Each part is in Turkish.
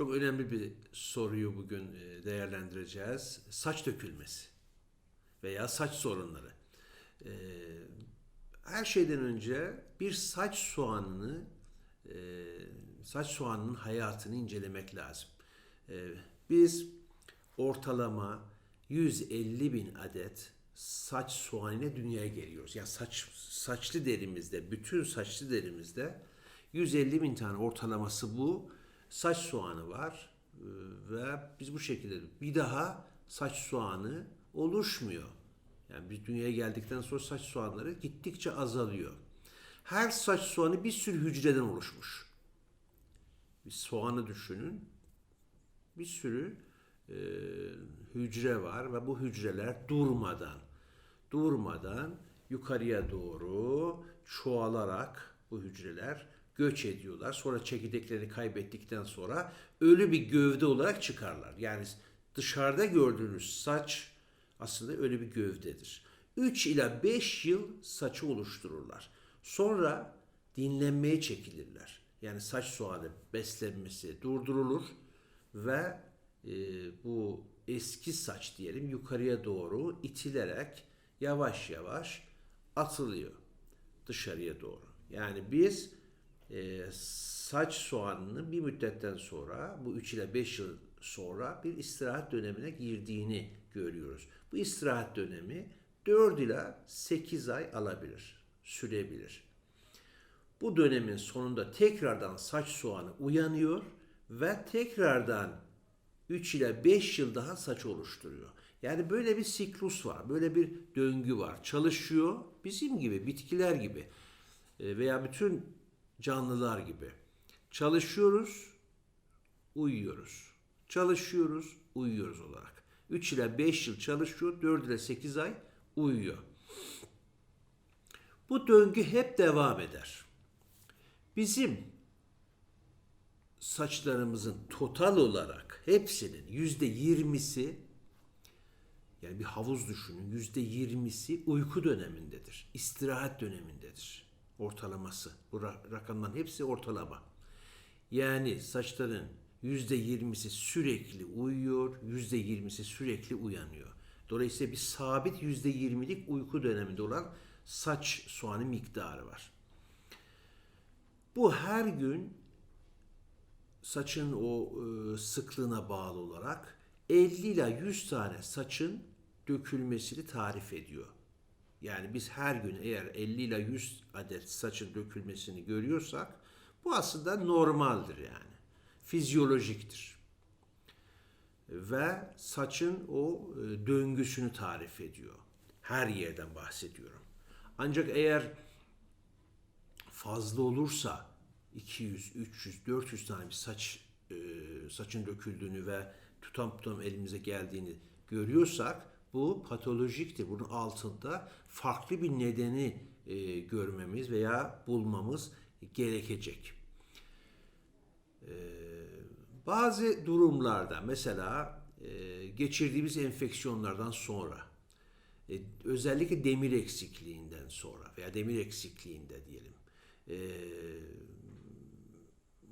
Çok önemli bir soruyu bugün e, değerlendireceğiz. Saç dökülmesi veya saç sorunları. E, Her şeyden önce bir saç soğanını, e, saç soğanının hayatını incelemek lazım. Biz ortalama 150 bin adet saç soğanıyla dünyaya geliyoruz. Yani saç saçlı derimizde, bütün saçlı derimizde 150 bin tane ortalaması bu. Saç soğanı var Ee, ve biz bu şekilde bir daha saç soğanı oluşmuyor. Yani biz dünyaya geldikten sonra saç soğanları gittikçe azalıyor. Her saç soğanı bir sürü hücreden oluşmuş. Bir soğanı düşünün. Bir sürü e, hücre var ve bu hücreler durmadan durmadan yukarıya doğru çoğalarak bu hücreler göç ediyorlar. Sonra çekirdeklerini kaybettikten sonra ölü bir gövde olarak çıkarlar. Yani dışarıda gördüğünüz saç aslında ölü bir gövdedir. 3 ila 5 yıl saçı oluştururlar. Sonra dinlenmeye çekilirler. Yani saç soğanı beslenmesi durdurulur ve e, bu eski saç diyelim yukarıya doğru itilerek yavaş yavaş atılıyor dışarıya doğru. Yani biz e, saç soğanının bir müddetten sonra bu 3 ile 5 yıl sonra bir istirahat dönemine girdiğini görüyoruz. Bu istirahat dönemi 4 ila 8 ay alabilir, sürebilir. Bu dönemin sonunda tekrardan saç soğanı uyanıyor ve tekrardan 3 ile 5 yıl daha saç oluşturuyor. Yani böyle bir siklus var, böyle bir döngü var. Çalışıyor bizim gibi, bitkiler gibi e, veya bütün canlılar gibi. Çalışıyoruz, uyuyoruz. Çalışıyoruz, uyuyoruz olarak. 3 ile 5 yıl çalışıyor, 4 ile 8 ay uyuyor. Bu döngü hep devam eder. Bizim saçlarımızın total olarak hepsinin yüzde yirmisi yani bir havuz düşünün yüzde yirmisi uyku dönemindedir. istirahat dönemindedir. Ortalaması. Bu ra- rakamların hepsi ortalama. Yani saçların yüzde yirmisi sürekli uyuyor, yüzde yirmisi sürekli uyanıyor. Dolayısıyla bir sabit yüzde yirmilik uyku döneminde olan saç soğanı miktarı var. Bu her gün saçın o e, sıklığına bağlı olarak 50 ila 100 tane saçın dökülmesini tarif ediyor. Yani biz her gün eğer 50 ila 100 adet saçın dökülmesini görüyorsak bu aslında normaldir yani. Fizyolojiktir. Ve saçın o e, döngüsünü tarif ediyor. Her yerden bahsediyorum. Ancak eğer fazla olursa 200, 300, 400 tane bir saç e, saçın döküldüğünü ve tutam tutam elimize geldiğini görüyorsak bu patolojiktir. Bunun altında farklı bir nedeni e, görmemiz veya bulmamız gerekecek. E, bazı durumlarda mesela e, geçirdiğimiz enfeksiyonlardan sonra e, özellikle demir eksikliğinden sonra veya demir eksikliğinde diyelim e,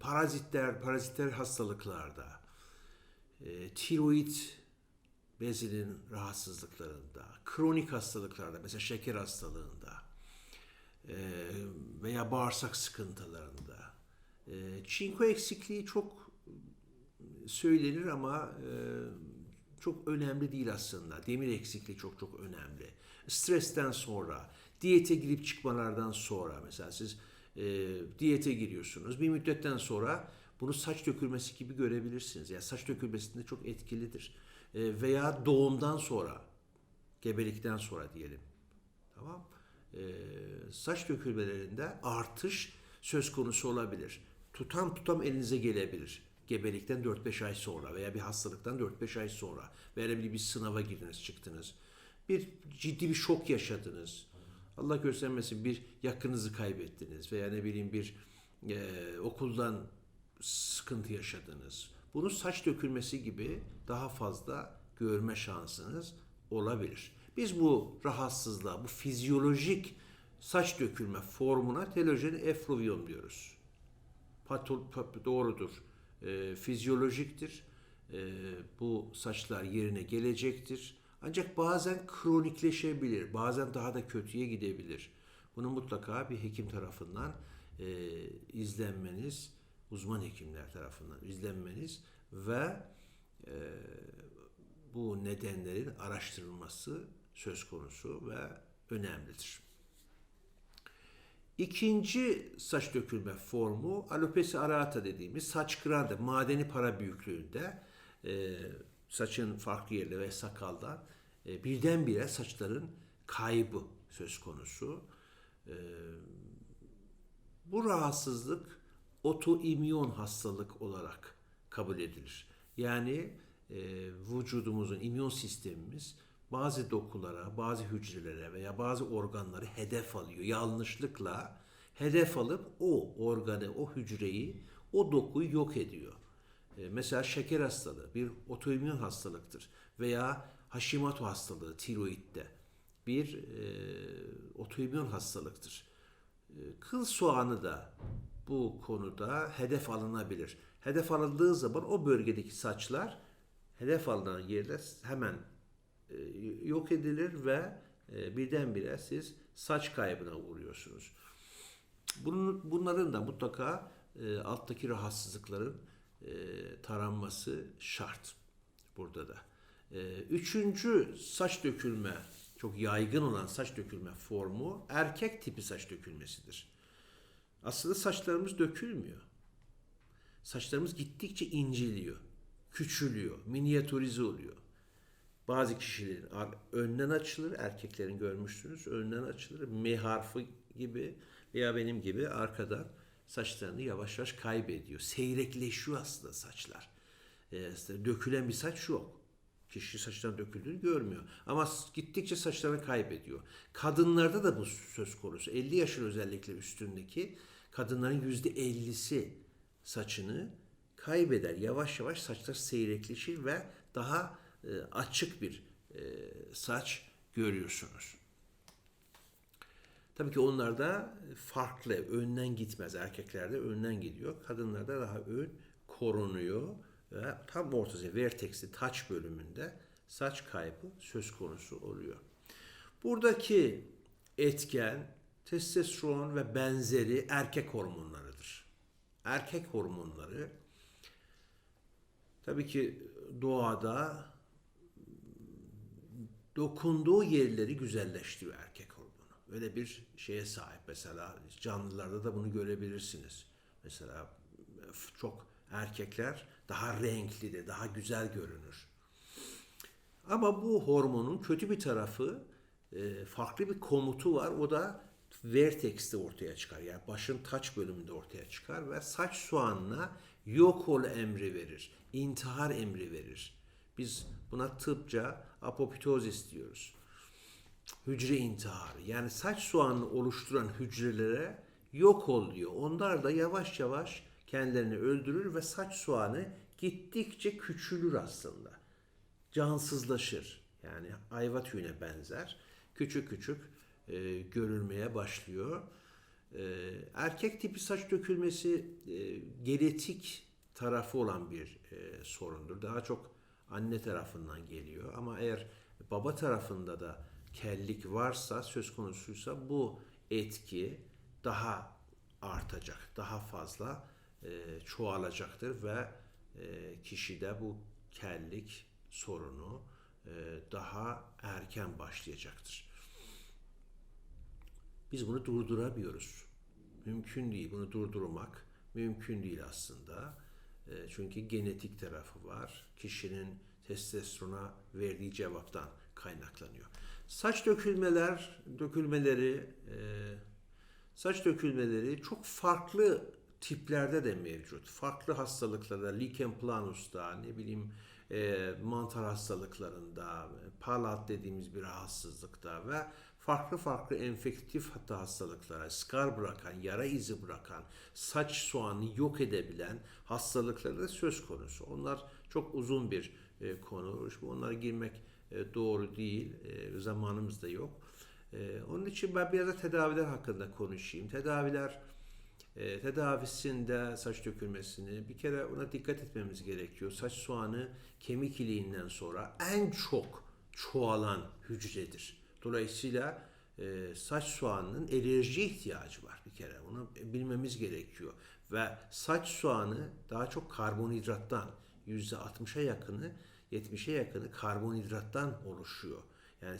parazitler, parazitler hastalıklarda, e, tiroid bezinin rahatsızlıklarında, kronik hastalıklarda, mesela şeker hastalığında e, veya bağırsak sıkıntılarında, e, çinko eksikliği çok söylenir ama e, çok önemli değil aslında. Demir eksikliği çok çok önemli. Stresten sonra, diyete girip çıkmalardan sonra mesela siz e, diyete giriyorsunuz. Bir müddetten sonra bunu saç dökülmesi gibi görebilirsiniz. Yani saç dökülmesinde çok etkilidir. E, veya doğumdan sonra, gebelikten sonra diyelim. Tamam. E, saç dökülmelerinde artış söz konusu olabilir. Tutam tutam elinize gelebilir. Gebelikten 4-5 ay sonra veya bir hastalıktan 4-5 ay sonra veya bir, bir sınava girdiniz çıktınız. Bir ciddi bir şok yaşadınız. Allah göstermesin bir yakınınızı kaybettiniz veya ne bileyim bir e, okuldan sıkıntı yaşadınız. Bunu saç dökülmesi gibi daha fazla görme şansınız olabilir. Biz bu rahatsızlığa, bu fizyolojik saç dökülme formuna telojen efluvyon diyoruz. Patol, pat- doğrudur. e, fizyolojiktir. E, bu saçlar yerine gelecektir. Ancak bazen kronikleşebilir, bazen daha da kötüye gidebilir. Bunu mutlaka bir hekim tarafından e, izlenmeniz, uzman hekimler tarafından izlenmeniz ve e, bu nedenlerin araştırılması söz konusu ve önemlidir. İkinci saç dökülme formu alopesi areata dediğimiz saç grande, madeni para büyüklüğünde e, saçın farklı yerleri ve sakalda e, birdenbire saçların kaybı söz konusu. E, bu rahatsızlık otoimmün hastalık olarak kabul edilir. Yani e, vücudumuzun immün sistemimiz bazı dokulara, bazı hücrelere veya bazı organları hedef alıyor. Yanlışlıkla hedef alıp o organı, o hücreyi, o dokuyu yok ediyor. E, mesela şeker hastalığı bir otoimmün hastalıktır veya Hashimoto hastalığı tiroidde bir e, otoimmün hastalıktır. E, kıl soğanı da bu konuda hedef alınabilir. Hedef alındığı zaman o bölgedeki saçlar hedef alınan yerde hemen e, yok edilir ve e, birdenbire siz saç kaybına uğruyorsunuz. Bunun, bunların da mutlaka e, alttaki rahatsızlıkların e, taranması şart burada da. E, üçüncü saç dökülme, çok yaygın olan saç dökülme formu erkek tipi saç dökülmesidir. Aslında saçlarımız dökülmüyor. Saçlarımız gittikçe inceliyor, küçülüyor, minyatürize oluyor. Bazı kişilerin önden açılır, erkeklerin görmüşsünüz, önden açılır, M harfi gibi veya benim gibi arkadan saçlarını yavaş yavaş kaybediyor. Seyrekleşiyor aslında saçlar. Ee, dökülen bir saç yok. Kişi saçtan döküldüğünü görmüyor. Ama gittikçe saçlarını kaybediyor. Kadınlarda da bu söz konusu. 50 yaşın özellikle üstündeki kadınların %50'si saçını kaybeder. Yavaş yavaş saçlar seyrekleşir ve daha e, açık bir e, saç görüyorsunuz. Tabii ki onlarda farklı, önden gitmez. Erkeklerde önden gidiyor. Kadınlarda daha ön korunuyor ve tam ortası vertex'i taç bölümünde saç kaybı söz konusu oluyor. Buradaki etken testosteron ve benzeri erkek hormonlarıdır. Erkek hormonları tabii ki doğada dokunduğu yerleri güzelleştiriyor erkek hormonu. Öyle bir şeye sahip mesela canlılarda da bunu görebilirsiniz. Mesela çok erkekler daha renkli de daha güzel görünür. Ama bu hormonun kötü bir tarafı e, farklı bir komutu var. O da vertex'te ortaya çıkar. Yani başın taç bölümünde ortaya çıkar ve saç soğanına yok ol emri verir. intihar emri verir. Biz buna tıpça apoptozis diyoruz. Hücre intiharı. Yani saç soğanını oluşturan hücrelere yok ol diyor. Onlar da yavaş yavaş kendilerini öldürür ve saç soğanı gittikçe küçülür aslında. Cansızlaşır. Yani ayva tüyüne benzer. Küçük küçük e, görülmeye başlıyor. E, erkek tipi saç dökülmesi e, genetik tarafı olan bir e, sorundur. Daha çok anne tarafından geliyor. Ama eğer baba tarafında da kellik varsa söz konusuysa bu etki daha artacak, daha fazla e, çoğalacaktır ve e, kişide bu kellik sorunu e, daha erken başlayacaktır. Biz bunu durduramıyoruz. Mümkün değil. Bunu durdurmak mümkün değil aslında. E, çünkü genetik tarafı var. Kişinin testosterona verdiği cevaptan kaynaklanıyor. Saç dökülmeler, dökülmeleri, saç dökülmeleri çok farklı tiplerde de mevcut. Farklı hastalıklarda, lichen planus'ta, ne bileyim e, mantar hastalıklarında, palat dediğimiz bir rahatsızlıkta ve farklı farklı enfektif hatta hastalıklara, skar bırakan, yara izi bırakan, saç soğanı yok edebilen hastalıklarda söz konusu. Onlar çok uzun bir e, konu. Onlara girmek e, doğru değil. E, zamanımız da yok. E, onun için ben biraz da tedaviler hakkında konuşayım. Tedaviler E, tedavisinde saç dökülmesini bir kere ona dikkat etmemiz gerekiyor. Saç soğanı kemik iliğinden sonra en çok çoğalan hücredir. Dolayısıyla e, saç soğanının enerjiye ihtiyacı var bir kere. Onu bilmemiz gerekiyor. Ve saç soğanı daha çok karbonhidrattan %60'a yakını 70'e yakını karbonhidrattan oluşuyor. Yani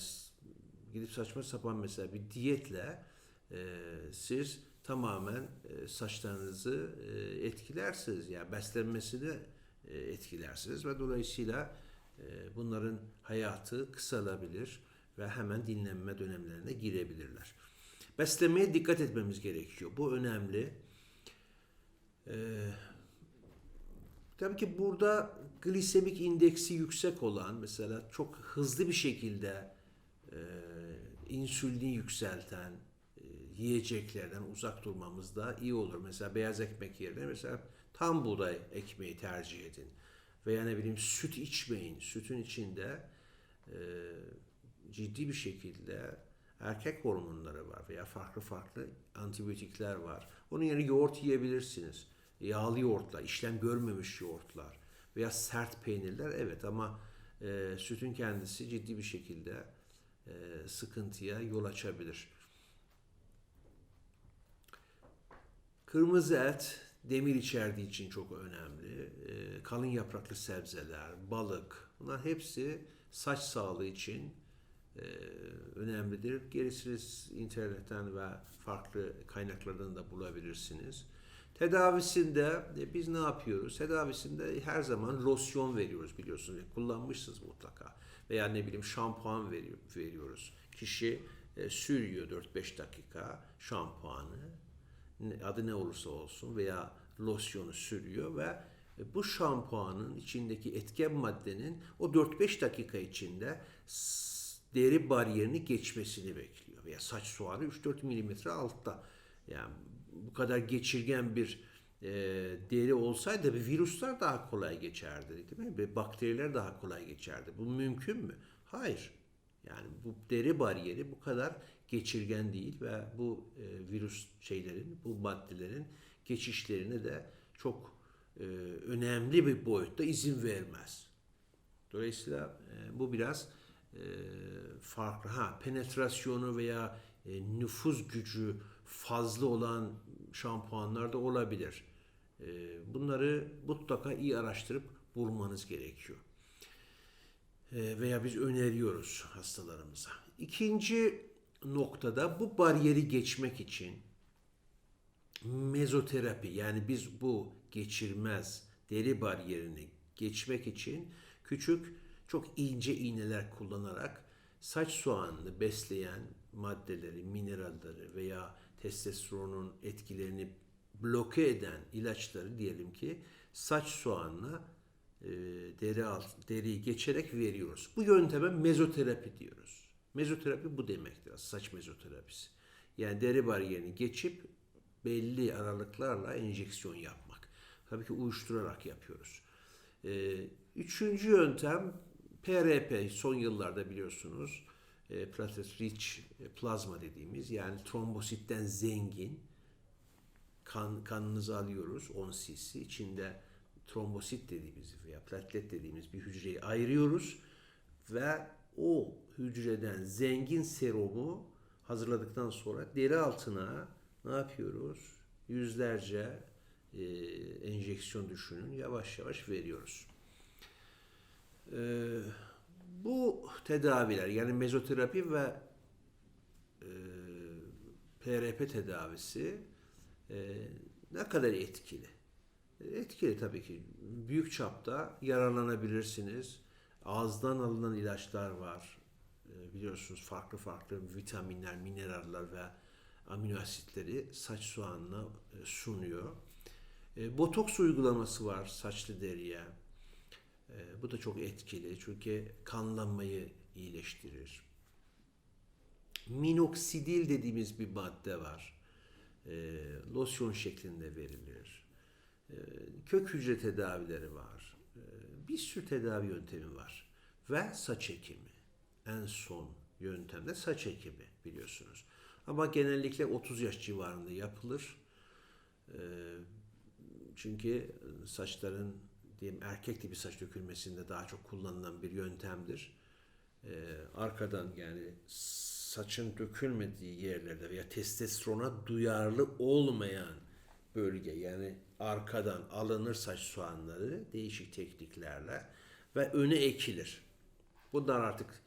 gidip saçma sapan mesela bir diyetle e, siz tamamen e, saçlarınızı e, etkilersiniz. Yani beslenmesini e, etkilersiniz ve dolayısıyla e, bunların hayatı kısalabilir ve hemen dinlenme dönemlerine girebilirler. Beslenmeye dikkat etmemiz gerekiyor. Bu önemli. Ee, tabii ki burada glisemik indeksi yüksek olan mesela çok hızlı bir şekilde e, insülini yükselten yiyeceklerden uzak durmamız da iyi olur. Mesela beyaz ekmek yerine mesela tam buğday ekmeği tercih edin. Veya ne bileyim süt içmeyin. Sütün içinde e, ciddi bir şekilde erkek hormonları var veya farklı farklı antibiyotikler var. Onun yerine yoğurt yiyebilirsiniz. Yağlı yoğurtlar, işlem görmemiş yoğurtlar veya sert peynirler evet ama e, sütün kendisi ciddi bir şekilde e, sıkıntıya yol açabilir. Kırmızı et demir içerdiği için çok önemli. E, kalın yapraklı sebzeler, balık bunlar hepsi saç sağlığı için e, önemlidir. Gerisini internetten ve farklı kaynaklardan da bulabilirsiniz. Tedavisinde e, biz ne yapıyoruz? Tedavisinde her zaman losyon veriyoruz biliyorsunuz. Kullanmışsınız mutlaka. Veya ne bileyim şampuan veriyor, veriyoruz. Kişi e, sürüyor 4-5 dakika şampuanı. Adı ne olursa olsun veya losyonu sürüyor ve e, bu şampuanın içindeki etken maddenin o 4-5 dakika içinde deri bariyerini geçmesini bekliyor. Veya saç soğanı 3-4 milimetre altta. Yani bu kadar geçirgen bir e, deri olsaydı bir virüsler daha kolay geçerdi değil mi? Ve bakteriler daha kolay geçerdi. Bu mümkün mü? Hayır. Yani bu deri bariyeri bu kadar geçirgen değil ve bu e, virüs şeylerin, bu maddelerin geçişlerine de çok e, önemli bir boyutta izin vermez. Dolayısıyla e, bu biraz e, farklı. Ha penetrasyonu veya e, nüfuz gücü fazla olan şampuanlar da olabilir. E, bunları mutlaka iyi araştırıp bulmanız gerekiyor. E, veya biz öneriyoruz hastalarımıza. İkinci noktada bu bariyeri geçmek için mezoterapi yani biz bu geçirmez deri bariyerini geçmek için küçük çok ince iğneler kullanarak saç soğanını besleyen maddeleri, mineralleri veya testosteronun etkilerini bloke eden ilaçları diyelim ki saç soğanına e, deri alt, deriyi geçerek veriyoruz. Bu yönteme mezoterapi diyoruz. Mezoterapi bu demektir. Saç mezoterapisi. Yani deri bariyerini geçip belli aralıklarla enjeksiyon yapmak. Tabii ki uyuşturarak yapıyoruz. Ee, üçüncü yöntem PRP son yıllarda biliyorsunuz e, platelet rich plazma dediğimiz yani trombositten zengin kan kanınızı alıyoruz 10 cc içinde trombosit dediğimiz veya platelet dediğimiz bir hücreyi ayırıyoruz ve o hücreden zengin serumu hazırladıktan sonra deri altına ne yapıyoruz? Yüzlerce e, enjeksiyon düşünün yavaş yavaş veriyoruz. Ee, bu tedaviler yani mezoterapi ve e, PRP tedavisi e, ne kadar etkili? E, Etkili tabii ki. Büyük çapta yararlanabilirsiniz. Ağızdan alınan ilaçlar var. E, biliyorsunuz farklı farklı vitaminler, mineraller ve amino asitleri saç soğanına e, sunuyor. E, botoks uygulaması var saçlı deriye. E, bu da çok etkili çünkü kanlanmayı iyileştirir. Minoksidil dediğimiz bir madde var. Losyon şeklinde verilir. Kök hücre tedavileri var. Bir sürü tedavi yöntemi var. Ve saç ekimi. En son yöntemde saç ekimi biliyorsunuz. Ama genellikle 30 yaş civarında yapılır. E, çünkü saçların diyelim erkek tipi saç dökülmesinde daha çok kullanılan bir yöntemdir. E, arkadan yani saçın dökülmediği yerlerde veya testosterona duyarlı olmayan bölge yani arkadan alınır saç soğanları değişik tekniklerle ve öne ekilir. Bunlar artık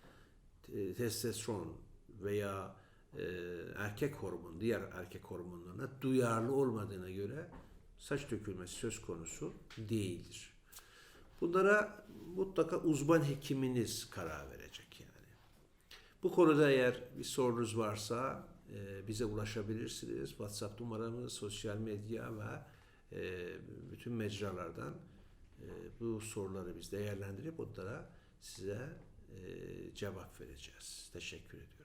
testosteron veya e, erkek hormonu, diğer erkek hormonlarına duyarlı olmadığına göre saç dökülmesi söz konusu değildir. Bunlara mutlaka uzman hekiminiz karar verecek yani. Bu konuda eğer bir sorunuz varsa e, bize ulaşabilirsiniz. WhatsApp numaramız, sosyal medya ve e, bütün mecralardan e, bu soruları biz değerlendirip onlara size e, cevap vereceğiz. Teşekkür ediyorum.